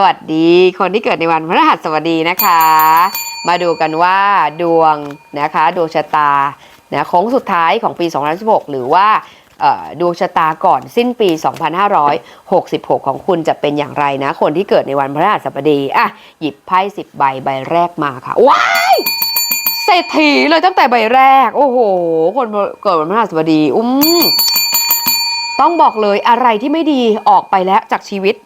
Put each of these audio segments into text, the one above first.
สวัสดีคนที่เกิดในวันพฤหัสบดีนะคะ มาดูกันว่าดวงนะคะดวงชะตานะโค้งสุดท้ายของปี 2016 หรือว่าดวงชะตาก่อนสิ้นปี 2566 ของคุณจะเป็นอย่างไรนะ คนที่เกิดในวันพฤหัสบดีอะหยิบไพ่10ใบใบแรกมาค่ะ ว้ายเศรษฐีเลยตั้งแต่ใบแรก โอ้โห คนเกิดวันพฤหัสบดี อุ้มต้องบอกเลยอะไรที่ไม่ดีออกไปแล้วจากชีวิต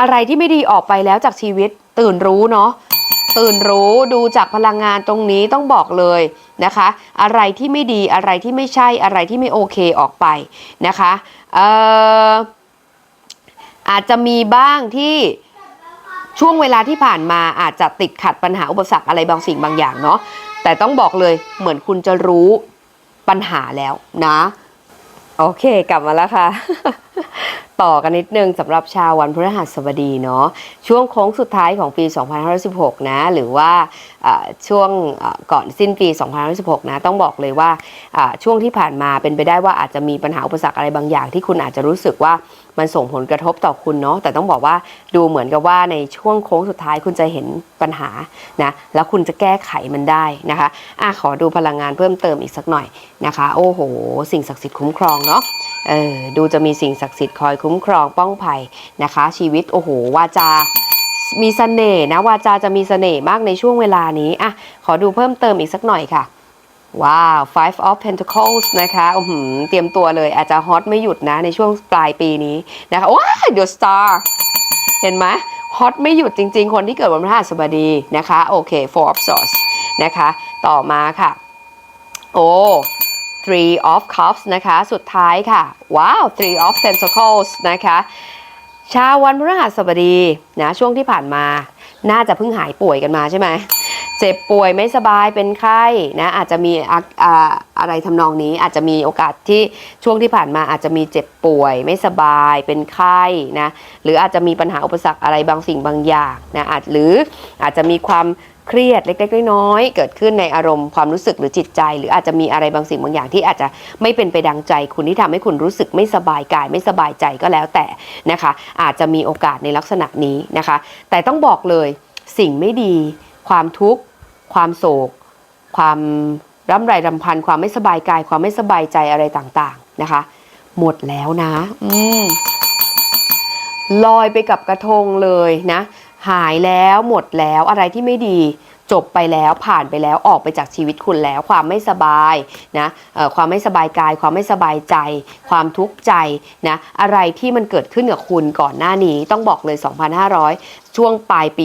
อะไรที่ไม่ดีออกไปแล้วจากชีวิตตื่นรู้เนาะตื่นรู้ดูจากพลังงานตรงนี้ต้องบอกเลยนะคะ อะไรที่ไม่ดีอะไรที่ไม่ใช่อะไรที่ไม่โอเคออกไปนะคะเอ่ออาจจะมีบ้างที่ช่วงเวลาที่ผ่านมาอาจจะติดขัดปัญหาอุปสรรคอะไรบางสิ่งบางอย่างเนาะแต่ต้องบอกเลยเหมือนคุณจะรู้ปัญหาแล้วนะ โอเคกลับมาแล้วค่ะ ต่อกันนิดนึงสำหรับชาววันพฤหัสบดีเนาะช่วงโค้งสุดท้ายของปี 2516 นะ หรือว่าช่วงก่อนสิ้นปี 2516 นะ ต้องบอกเลยว่าอ่าช่วงที่ผ่านมาเป็นไปได้ว่าอาจจะมีปัญหาอุปสรรคอะไรบางอย่างที่คุณอาจจะรู้สึกว่ามันส่งผลกระทบต่อคุณเนาะแต่ต้องบอกว่าดูเหมือนกับว่าในช่วงโค้งสุดท้ายคุณจะเห็นปัญหานะแล้วคุณจะแก้ไขมันได้นะคะอะขอดูพลังงานเพิ่มเติมอีกสักหน่อยนะคะ โอ้โห สิ่งศักดิ์สิทธิ์คุ้มครองเนาะ เออดูจะมีสิ่งศักดิ์สิทธิ์คอยคุ้มครองป้องภัยนะคะ ชีวิตโอ้โหวาจามีเสน่ห์นะวาจาจะมีเสน่ห์มากในช่วงเวลานี้อะขอดูเพิ่มเติมอีกสักหน่อยค่ะ ว้าว five of pentacles นะคะอือหือเตรียมตัวเลยอาจจะฮอตไม่หยุดนะในช่วงปลายปีนี้นะคะว้าว the star เห็นไหมฮอตไม่หยุดจริง ๆ คนที่เกิดวันพฤหัสบดีนะคะ โอเค four of swords นะคะ ต่อมาค่ะ โอ้ three of cups นะคะ สุดท้ายค่ะ ว้าว three of pentacles นะคะชาววันพฤหัสบดีนะช่วงที่ผ่านมา น่าจะเพิ่งหายป่วยกันมาใช่ไหม เจ็บป่วยไม่สบายเป็นไข้นะอาจจะมีอะอะไรทำนองนี้อาจจะมีโอกาสที่ช่วงที่ผ่านมาอาจจะมีเจ็บป่วย ไม่สบายเป็นไข้นะหรืออาจจะมีปัญหาอุปสรรคอะไรบางสิ่งบางอย่างนะอาจหรืออาจจะมีความเครียดเล็กๆน้อยๆเกิดขึ้นในอารมณ์ความรู้สึกหรือจิตใจ หรืออาจจะมีอะไรบางสิ่งบางอย่างที่อาจจะไม่เป็นไปดังใจ คุณที่ทำให้คุณรู้สึกไม่สบายกาย ไม่สบายใจก็แล้วแต่นะคะ อาจจะมีโอกาสในลักษณะนี้นะคะ แต่ต้องบอกเลยสิ่งไม่ดีความทุกข์ ความโศก ความร่ำไรรำพัน ความไม่สบายกาย ความไม่สบายใจอะไรต่างๆนะคะ หมดแล้วนะ อืมลอยไปกับกระทงเลยนะ หายแล้วหมดแล้วอะไรที่ไม่ดีจบไปแล้วผ่านไปแล้วออกไปจากชีวิตคุณแล้ว ความไม่สบายนะความไม่สบายกาย ความไม่สบายใจ ความทุกข์ใจนะอะไรที่มันเกิดขึ้นกับคุณก่อนหน้านี้ต้องบอกเลย 2,500 ช่วงปลายปี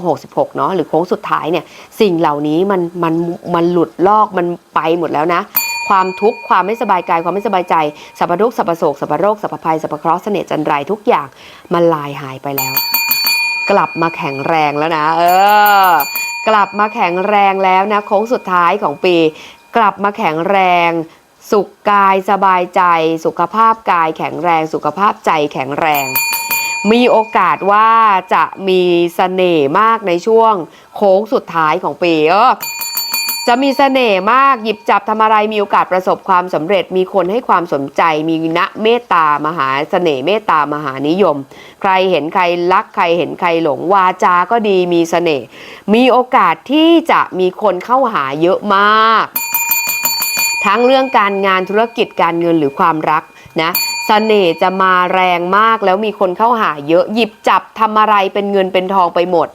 2566 เนาะหรือโค้งสุดท้ายเนี่ยสิ่งเหล่านี้มันมันมันหลุดลอกมันไปหมดแล้วนะความทุกข์ความไม่สบายกายความไม่สบายใจสัพพทุกสัพพโศกสัพพโรคสัพพภัยสัพพเคราะห์เสน่ห์จันไรทุกอย่างมันลายหายไปแล้ว กลับมาแข็งแรงแล้วนะ เออ กลับมาแข็งแรงแล้วนะโค้งสุดท้ายของปี กลับมาแข็งแรง สุขกายสบายใจ สุขภาพกายแข็งแรง สุขภาพใจแข็งแรง มีโอกาสว่าจะมีเสน่ห์มากในช่วงโค้งสุดท้ายของปีเออ จะมีเสน่ห์มากหยิบจับทำอะไรมีโอกาสประสบความสำเร็จมีคนให้ความสนใจ มีณเมตตามหาเสน่ห์เมตตามหานิยม ใครเห็นใครรักใครเห็นใครหลงวาจาก็ดีมีเสน่ห์มีโอกาสที่จะมีคนเข้าหาเยอะมาก ทั้งเรื่องการงานธุรกิจการเงินหรือความรักนะเสน่ห์จะมาแรงมากแล้วมีคนเข้าหาเยอะหยิบจับทำอะไรเป็นเงินเป็นทองไปหมด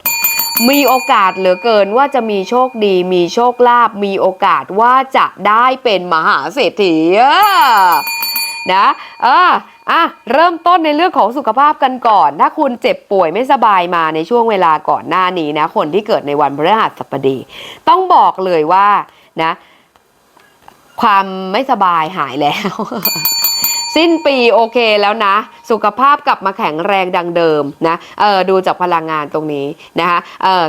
มีโอกาสเหลือเกินว่าจะมีโชคดี มีโชคลาภมีโอกาสว่าจะได้เป็นมหาเศรษฐีเออนะเอออะเริ่มต้นในเรื่องของสุขภาพกันก่อน ถ้าคุณเจ็บป่วยไม่สบายมาในช่วงเวลาก่อนหน้านี้นะ คนที่เกิดในวันพฤหัสบดี ต้องบอกเลยว่านะ ความไม่สบายหายแล้ว สิ้นปีโอเคแล้วนะ สุขภาพกลับมาแข็งแรงดังเดิมนะเออดูจากพลังงานตรงนี้นะคะเออ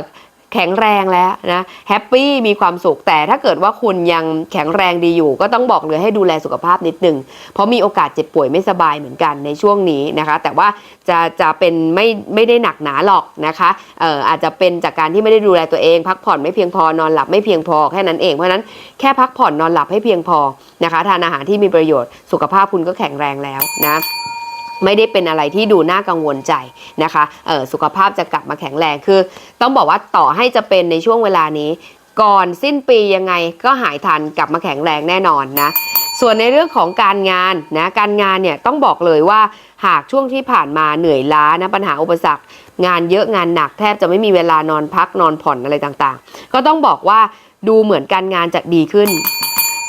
แข็งแรงแล้วนะแฮปปี้มีความสุขแต่ถ้าเกิดว่าคุณยังแข็งแรงดีอยู่ ก็ต้องบอกเลยให้ดูแลสุขภาพนิดนึง เพราะมีโอกาสเจ็บป่วยไม่สบายเหมือนกันในช่วงนี้นะคะ แต่ว่าจะจะเป็นไม่ไม่ได้หนักหนาหรอกนะคะเอออาจจะเป็นจากการที่ไม่ได้ดูแลตัวเอง พักผ่อนไม่เพียงพอนอนหลับไม่เพียงพอแค่นั้นเองเพราะนั้นแค่พักผ่อนนอนหลับให้เพียงพอนะคะทานอาหารที่มีประโยชน์สุขภาพคุณก็แข็งแรงแล้วนะ ไม่ได้เป็นอะไรที่ดูน่ากังวลใจนะคะเออสุขภาพจะกลับมาแข็งแรงคือ ต้องบอกว่าต่อให้จะเป็นในช่วงเวลานี้ ก่อนสิ้นปียังไงก็หายทันกลับมาแข็งแรงแน่นอนนะส่วนในเรื่องของการงานนะการงานเนี่ยต้องบอกเลยว่าหากช่วงที่ผ่านมาเหนื่อยล้านะปัญหาอุปสรรค งานเยอะงานหนักแทบจะไม่มีเวลานอนพักนอนผ่อนอะไรต่างๆ ก็ต้องบอกว่าดูเหมือนการงานจะดีขึ้น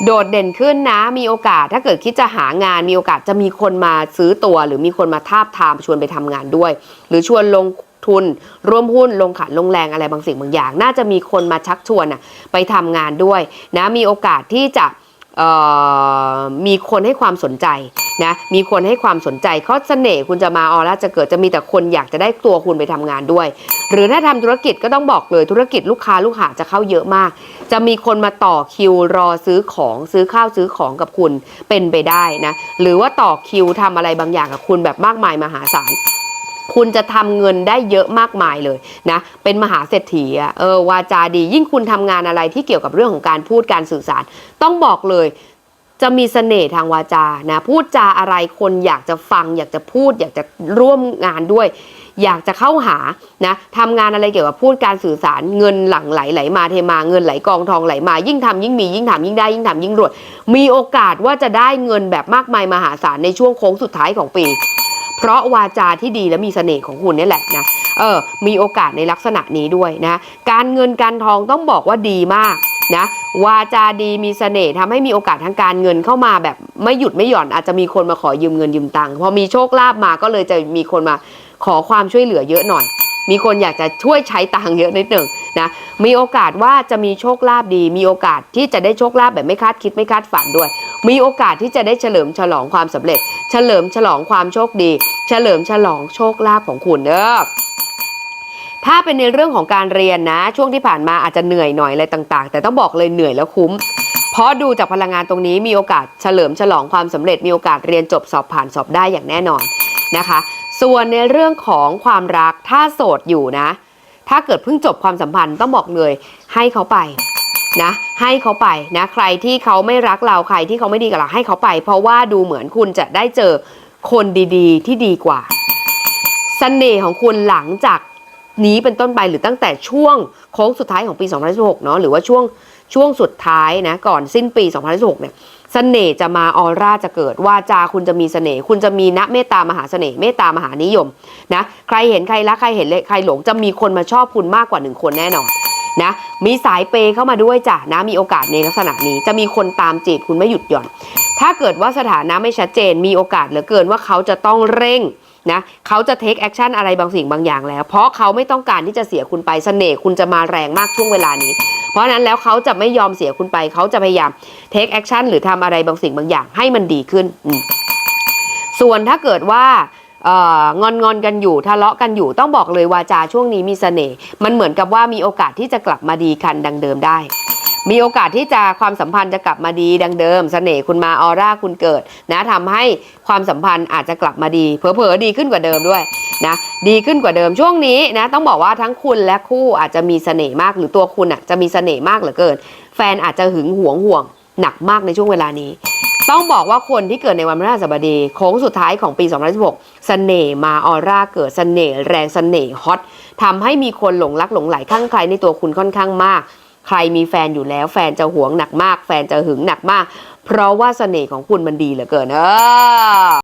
โดดเด่นขึ้นนะ มีโอกาสถ้าเกิดคิดจะหางานมีโอกาสจะมีคนมาซื้อตัว หรือมีคนมาทาบทามชวนไปทำงานด้วย หรือชวนลงทุน ร่วมหุ้นลงขันลงแรงอะไรบางสิ่งบางอย่าง น่าจะมีคนมาชักชวนน่ะไปทำงานด้วยนะมีโอกาสที่จะ มีคนให้ความสนใจนะมีคนให้ความสนใจข้อเสน่ห์คุณจะมาออร่าจะเกิดจะมีแต่คนอยากจะได้ตัวคุณไปทำงานด้วย หรือถ้าทำธุรกิจก็ต้องบอกเลยธุรกิจลูกค้าลูกหาจะเข้าเยอะมาก จะมีคนมาต่อคิวรอซื้อของซื้อข้าวซื้อของกับคุณเป็นไปได้นะหรือว่าต่อคิวทำอะไรบางอย่างกับคุณแบบมากมายมหาศาล คุณจะทำเงินได้เยอะมากมายเลยนะเป็นมหาเศรษฐีอะเออวาจาดี ยิ่งคุณทำงานอะไรที่เกี่ยวกับเรื่องของการพูดการสื่อสาร ต้องบอกเลยจะมีเสน่ห์ทางวาจานะพูดจาอะไรคนอยากจะฟัง อยากจะพูด อยากจะร่วมงานด้วย อยากจะเข้าหานะทำงานอะไรเกี่ยวกับพูดการสื่อสารเงินหลั่งไหลไหลมาเทมาเงินไหลกองทองไหลมา ยิ่งทำยิ่งมียิ่งทำยิ่งได้ยิ่งทำยิ่งรวยมีโอกาสว่าจะได้เงินแบบมากมายมหาศาลในช่วงโค้งสุดท้ายของปี เพราะวาจาที่ดีและมีเสน่ห์ของคุณนี่แหละนะเออมีโอกาสในลักษณะนี้ด้วยนะการเงินการทองต้องบอกว่าดีมากนะวาจาดีมีเสน่ห์ทำให้มีโอกาสทางการเงินเข้ามาแบบไม่หยุดไม่หย่อนอาจจะมีคนมาขอยืมเงินยืมตังค์พอมีโชคลาภมาก็เลยจะมีคนมาขอความช่วยเหลือเยอะหน่อย มีคนอยากจะช่วยใช้ตังค์เยอะนิดหนึ่งนะมีโอกาสว่าจะมีโชคลาภดี มีโอกาสที่จะได้โชคลาภแบบไม่คาดคิดไม่คาดฝันด้วย มีโอกาสที่จะได้เฉลิมฉลองความสำเร็จ เฉลิมฉลองความโชคดี เฉลิมฉลองโชคลาภของคุณเด้อถ้าเป็นในเรื่องของการเรียนนะ ช่วงที่ผ่านมาอาจจะเหนื่อยหน่อยอะไรต่าง ๆ แต่ต้องบอกเลยเหนื่อยแล้วคุ้มเพราะดูจากพลังงานตรงนี้มีโอกาสเฉลิมฉลองความสำเร็จมีโอกาสเรียนจบสอบผ่านสอบได้อย่างแน่นอนนะคะ ส่วนในเรื่องของความรักถ้าโสดอยู่นะ ถ้าเกิดเพิ่งจบความสัมพันธ์ต้องบอกเลย ให้เขาไปนะให้เขาไปนะใครที่เขาไม่รักเราใครที่เขาไม่ดีกับเราให้เขาไป เพราะว่าดูเหมือนคุณจะได้เจอคนดีๆ ที่ดีกว่าเสน่ห์ของคุณหลังจาก นี้เป็นต้นไปหรือตั้งแต่ช่วงโค้งสุดท้ายของปี 2016 เนาะหรือว่าช่วงช่วงสุดท้ายนะก่อนสิ้นปี 2016 เนี่ยเสน่ห์จะมาออร่าจะเกิดวาจาคุณจะมีเสน่ห์คุณจะมีนะเมตตามหาเสน่ห์เมตตามหานิยมนะใครเห็นใครรักใครเห็นใครหลงจะมีคนมาชอบคุณมากกว่าหนึ่งคนแน่นอนนะมีสายเปย์เข้ามาด้วยจ้ะนะมีโอกาสในลักษณะนี้จะมีคนตามจีบคุณไม่หยุดหย่อน ถ้าเกิดว่าสถานะไม่ชัดเจนมีโอกาสเหลือเกินว่าเขาจะต้องเร่ง นะเขาจะเทคแอคชั่นอะไรบางสิ่งบางอย่างแล้ว เพราะเขาไม่ต้องการที่จะเสียคุณไปเสน่ห์คุณจะมาแรงมากช่วงเวลานี้ เพราะนั้นแล้วเขาจะไม่ยอมเสียคุณไป เขาจะพยายามเทคแอคชั่นหรือทำอะไรบางสิ่งบางอย่างให้มันดีขึ้น ส่วนถ้าเกิดว่าองอนงอนกันอยู่ทะเลาะกันอยู่ต้องบอกเลยวาจาช่วงนี้มีเสน่ห์มันเหมือนกับว่ามีโอกาสที่จะกลับมาดีกันดังเดิมได้ มีโอกาสที่จะความสัมพันธ์จะกลับมาดีดังเดิมเสน่ห์คุณมาออร่าคุณเกิดนะทำให้ความสัมพันธ์อาจจะกลับมาดีเผลอๆดีขึ้นกว่าเดิมด้วยนะดีขึ้นกว่าเดิมช่วงนี้นะต้องบอกว่าทั้งคุณและคู่อาจจะมีเสน่ห์มากหรือตัวคุณอะจะมีเสน่ห์มากเหลือเกิน แฟนอาจจะหึงหวงห่วงหนักมากในช่วงเวลานี้ ต้องบอกว่าคนที่เกิดในวันพฤหัสบดีโค้งสุดท้ายของปี 2016เสน่ห์มาออร่าเกิดเสน่ห์แรงเสน่ห์ฮอตทำให้มีคนหลงรักหลงไหลข้างใครในตัวคุณค่อนข้างมาก ใครมีแฟนอยู่แล้ว แฟนจะหวงหนักมาก แฟนจะหึงหนักมาก เพราะว่าเสน่ห์ของคุณมันดีเหลือเกินเออ